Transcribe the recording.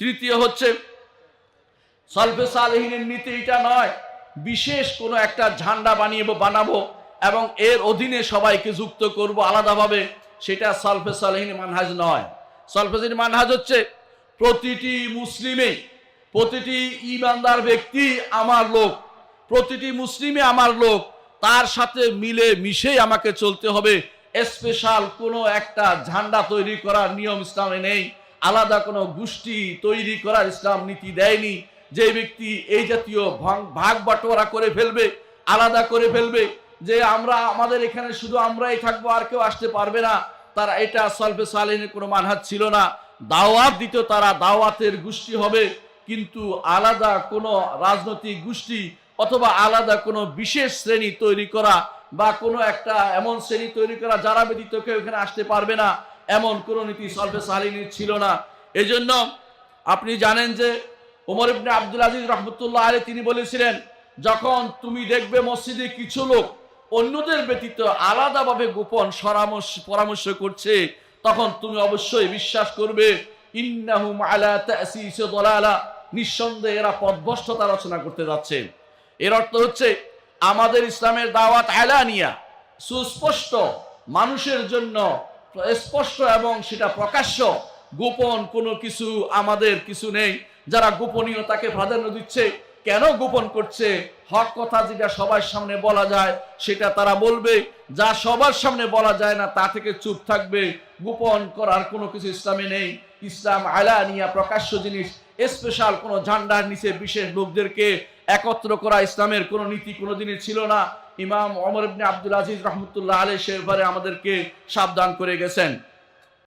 তৃতীয় হচ্ছে, সলফে সালেহিনের নীতি এটা নয়, বিশেষ কোনো একটা ঝান্ডা বানিয়ে বানাবো এবং এর অধীনে সবাইকে যুক্ত করব আলাদাভাবে, সেটা সলফে সালেহিন মানহাজ নয়। সলফে সালেহিন মানহাজ হচ্ছে, প্রতিটি মুসলিমে, প্রতিটি ইমানদার ব্যক্তি আমার লোক, প্রতিটি মুসলিমে আমার লোক, তার সাথে মিলে মিশেই আমাকে চলতে হবে। স্পেশাল কোনো একটা ঝান্ডা তৈরি করার নিয়ম ইসলামে নেই। আলাদা কোনো গোষ্ঠী তৈরি করার ইসলাম নীতি দেয়নি। যে ব্যক্তি এই জাতীয় ভাগ- বাটোয়ারা করে ফেলবে, আলাদা করে ফেলবে, যে আমরা, আমাদের এখানে শুধু আমরাই থাকব, আর কেউ আসতে পারবে না, তারা এটা সলফে সালেনের কোনো মানহাজ ছিল না। দাওয়াত দিত তারা, দাওয়াতের গোষ্ঠী হবে, কিন্তু আলাদা কোনো রাজনৈতিক গোষ্ঠী অথবা আলাদা কোনো বিশেষ শ্রেণি তৈরি করা বা কোনো একটা এমন শ্রেণি তৈরি করা যারা ব্যতীত কেউ এখানে আসতে পারবে না। এমন কোনো নীতি সলফে সালিনীর ছিল না। এজন্য আপনি জানেন যে ওমর ইবনে আব্দুল আজিজ রহমতুল্লাহ আলী তিনি বলেছিলেন, যখন তুমি দেখবে মসজিদে কিছু লোক অন্যদের ব্যতীত আলাদাভাবে গোপন পরামর্শ পরামর্শ করছে, তখন তুমি অবশ্যই বিশ্বাস করবে ইন্নাহুম নিঃসন্দেহে এরা পদভষ্টতা রচনা করতে যাচ্ছে। এর অর্থ হচ্ছে, আমাদের ইসলামের দাওয়াত আলানিয়া, সুস্পষ্ট মানুষের জন্য স্পষ্ট এবং সেটা প্রকাশ্য, গোপন কোনো কিছু আমাদের কিছু নেই। যারা গোপনীয়তাকে প্রাধান্য দিচ্ছে, কেন গোপন করছে? হক কথা যেটা সবার সামনে বলা যায়, সেটা তারা বলবে। যা সবার সামনে বলা যায় না, তা থেকে চুপ থাকবে। গোপন করার কোনো কিছু ইসলামে নেই। ইসলাম আলানিয়া প্রকাশ্য জিনিস স্পেশাল কোনো ঝান্ডার নিচে বিশেষ লোকদেরকে একত্র করা ইসলামের কোনো নীতি কোনো দিনে ছিল না। ইমাম অমর আব্দুল আজিজ রহমতুল্লাহ আলী সে আমাদেরকে সাবধান করে গেছেন।